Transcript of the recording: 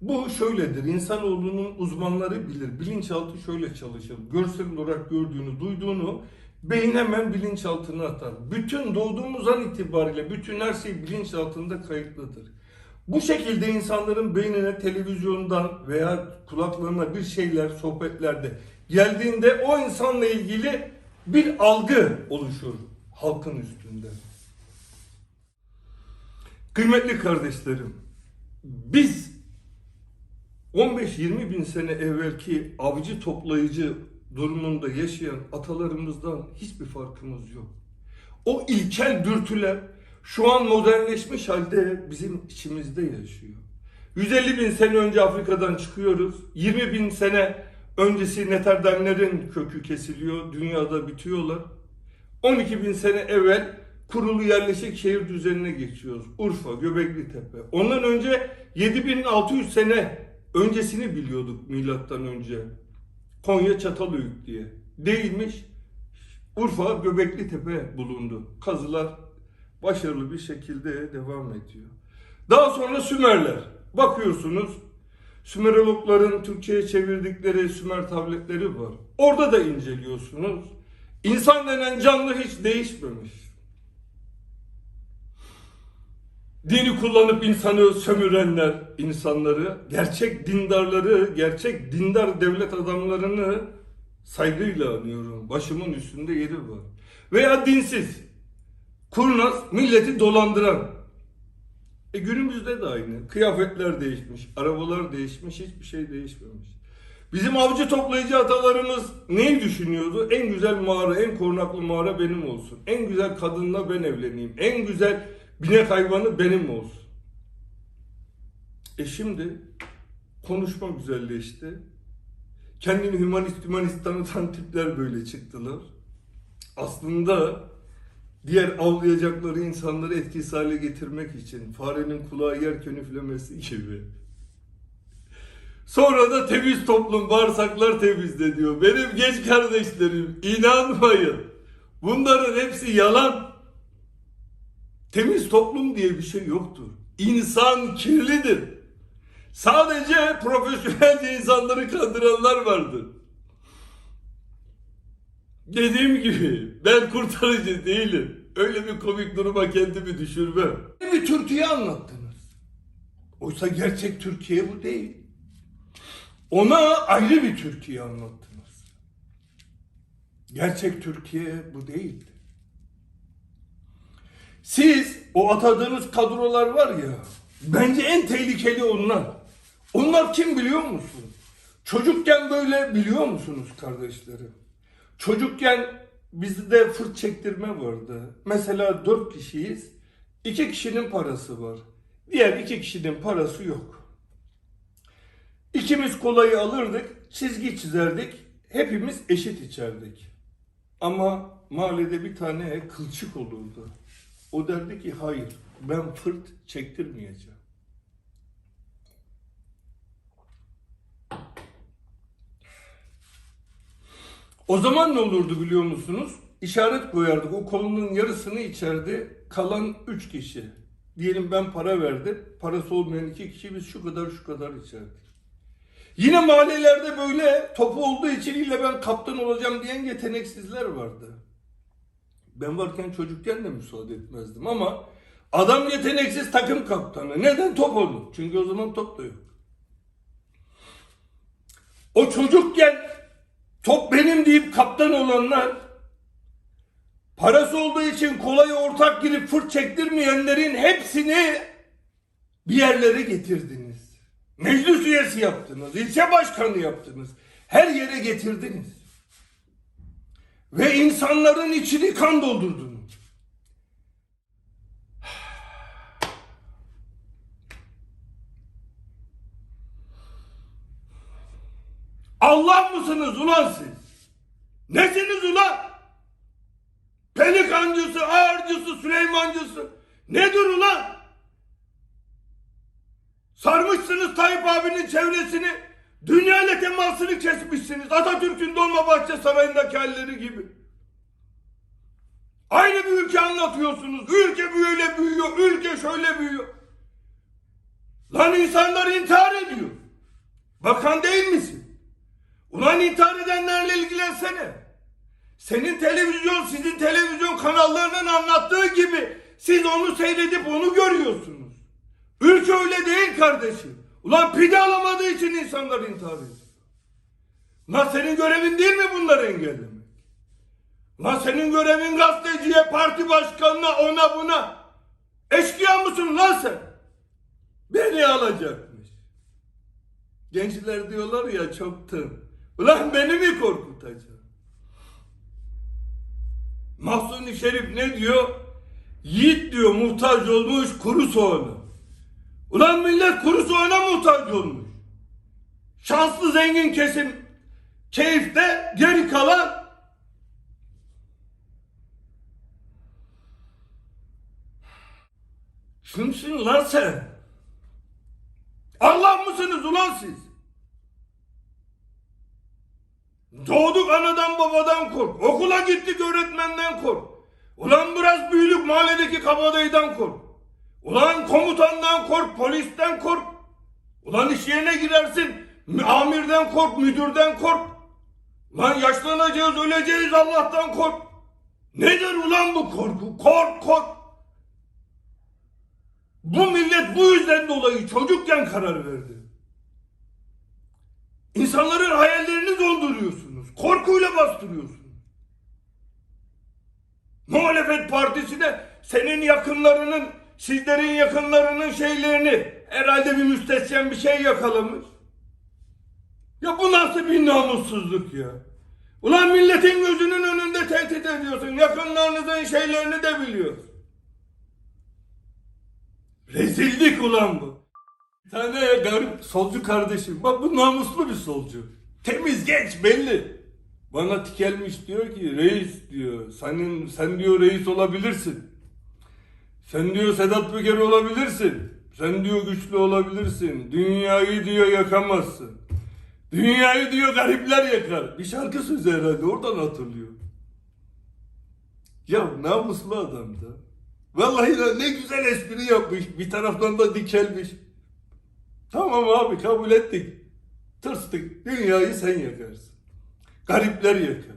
Bu şöyledir. İnsanoğlunun uzmanları bilir. Bilinçaltı şöyle çalışır. Görsel olarak gördüğünü, duyduğunu beyin hemen bilinçaltına atar. Bütün doğduğumuz an itibariyle bütün her şey bilinçaltında kayıtlıdır. Bu şekilde insanların beynine televizyondan veya kulaklarına bir şeyler sohbetlerde geldiğinde o insanla ilgili bir algı oluşur halkın üstünde. Kıymetli kardeşlerim, biz 15-20 bin sene evvelki avcı toplayıcı durumunda yaşayan atalarımızdan hiçbir farkımız yok. O ilkel dürtüler şu an modernleşmiş halde bizim içimizde yaşıyor. 150 bin sene önce Afrika'dan çıkıyoruz. 20 bin sene öncesi Neterdenlerin kökü kesiliyor. Dünyada bitiyorlar. 12 bin sene evvel kurulu yerleşik şehir düzenine geçiyoruz. Urfa, Göbekli Tepe. Ondan önce 7600 sene öncesini biliyorduk milattan önce. Konya Çatalhöyük diye. Değilmiş. Urfa Göbekli Tepe bulundu. Kazılar başarılı bir şekilde devam ediyor. Daha sonra Sümerler. Bakıyorsunuz Sümerologların Türkçe'ye çevirdikleri Sümer tabletleri var. Orada da inceliyorsunuz. İnsan denen canlı hiç değişmemiş. Dini kullanıp insanı sömürenler, insanları, gerçek dindarları, gerçek dindar devlet adamlarını saygıyla anıyorum. Başımın üstünde yeri var. Veya dinsiz, kurnaz, milleti dolandıran. E günümüzde de aynı. Kıyafetler değişmiş, arabalar değişmiş, hiçbir şey değişmemiş. Bizim avcı toplayıcı atalarımız neyi düşünüyordu? En güzel mağara, en korunaklı mağara benim olsun. En güzel kadınla ben evleneyim. En güzel binek hayvanı benim olsun. E şimdi konuşma güzelleşti. Kendini hümanist hümanist tanıtan tipler böyle çıktılar. Aslında diğer avlayacakları insanları etkisiz hale getirmek için farenin kulağı yerken üflemesi gibi. Sonra da temiz toplum bağırsaklar temizle diyor. Benim genç kardeşlerim inanmayın. Bunların hepsi yalan. Temiz toplum diye bir şey yoktur. İnsan kirlidir. Sadece profesyonelce insanları kandıranlar vardır. Dediğim gibi ben kurtarıcı değilim. Öyle bir komik duruma kendimi düşürmem. Bir Türkiye anlattınız. Oysa gerçek Türkiye bu değil. Ona ayrı bir Türkiye anlattınız. Gerçek Türkiye bu değil. Siz o atadığınız kadrolar var ya, bence en tehlikeli onlar. Onlar kim biliyor musun? Çocukken böyle biliyor musunuz kardeşlerim? Çocukken bizde fırt çektirme vardı. Mesela dört kişiyiz, iki kişinin parası var. Diğer iki kişinin parası yok. İkimiz kolayı alırdık, çizgi çizerdik, hepimiz eşit içerdik. Ama mahallede bir tane kılçık olurdu. O derdi ki hayır, ben fırt çektirmeyeceğim. O zaman ne olurdu biliyor musunuz? İşaret koyardık. O kolunun yarısını içerdi. Kalan üç kişi. Diyelim ben para verdim. Parası olmayan iki kişi biz şu kadar şu kadar içerdik. Yine mahallelerde böyle topu olduğu için ille ben kaptan olacağım diyen yeteneksizler vardı. Ben varken çocukken de müsaade etmezdim ama adam yeteneksiz takım kaptanı. Neden top oldu? Çünkü o zaman top da yok. O çocukken top benim deyip kaptan olanlar parası olduğu için kolay ortak girip fırt çektirmeyenlerin hepsini bir yerlere getirdiniz. Meclis üyesi yaptınız, ilçe başkanı yaptınız. Her yere getirdiniz. Ve insanların içini kan doldurdunuz. Allah mısınız ulan siz? Nesiniz ulan? Pelikancısı, ağırcısı, Süleymancısı. Nedir ulan? Sarmışsınız Tayyip abinin çevresini. Dünya ile temasını kesmişsiniz. Atatürk'ün Dolmabahçe Sarayı'ndaki halleri gibi. Aynı bir ülke anlatıyorsunuz. Ülke böyle büyüyor, ülke şöyle büyüyor. Lan insanlar intihar ediyor. Bakan değil misin? Ulan intihar edenlerle ilgilensene. Senin televizyon, sizin televizyon kanallarının anlattığı gibi siz onu seyredip onu görüyorsunuz. Ülke öyle değil kardeşim. Ulan pide alamadığı için insanlar intihar ediyor. Lan senin görevin değil mi bunları engellemek? Lan senin görevin gazeteciye, parti başkanına, ona buna. Eşkıya mısın lan sen? Beni alacakmış. Gençler diyorlar ya çoktan. Ulan beni mi korkutacak? Mahsuni Şerif ne diyor? Yiğit diyor muhtaç olmuş kuru soğana. Ulan millet kuru soğana muhtaç olmuş. Şanslı zengin kesim keyifte geri kalan Kimsin lan sen? Allah mısınız ulan siz? Doğduk anadan babadan kork. Okula gittik öğretmenden kork. Ulan biraz büyüdük mahalledeki kabadayıdan kork. Ulan komutandan kork, polisten kork. Ulan iş yerine girersin, amirden kork, müdürden kork. Ulan yaşlanacağız, öleceğiz Allah'tan kork. Nedir ulan bu korku? Kork, kork. Bu millet bu yüzden dolayı çocukken karar verdi. İnsanların hayallerini donduruyorsunuz. Korkuyla bastırıyorsunuz. Muhalefet partisine senin yakınlarının, sizlerin yakınlarının şeylerini herhalde bir müstesyen bir şey yakalamış. Ya bu nasıl bir namussuzluk ya? Ulan milletin gözünün önünde tehdit ediyorsun. Yakınlarınızın şeylerini de biliyorsun. Rezillik ulan bu. Bir tane garip solcu kardeşim. Bak bu namuslu bir solcu. Temiz genç belli. Bana tikelmiş diyor ki reis diyor. Senin sen diyor reis olabilirsin. Sen diyor Sedat Peker olabilirsin. Sen diyor güçlü olabilirsin. Dünyayı diyor yakamazsın. Dünyayı diyor garipler yakar. Bir şarkı sözü herhalde oradan hatırlıyor. Ya namuslu adam da. Vallahi de ne güzel espri yapmış. Bir taraftan da dikelmiş. Tamam abi kabul ettik. Tırstık. Dünyayı sen yakarsın. Garipler yakar.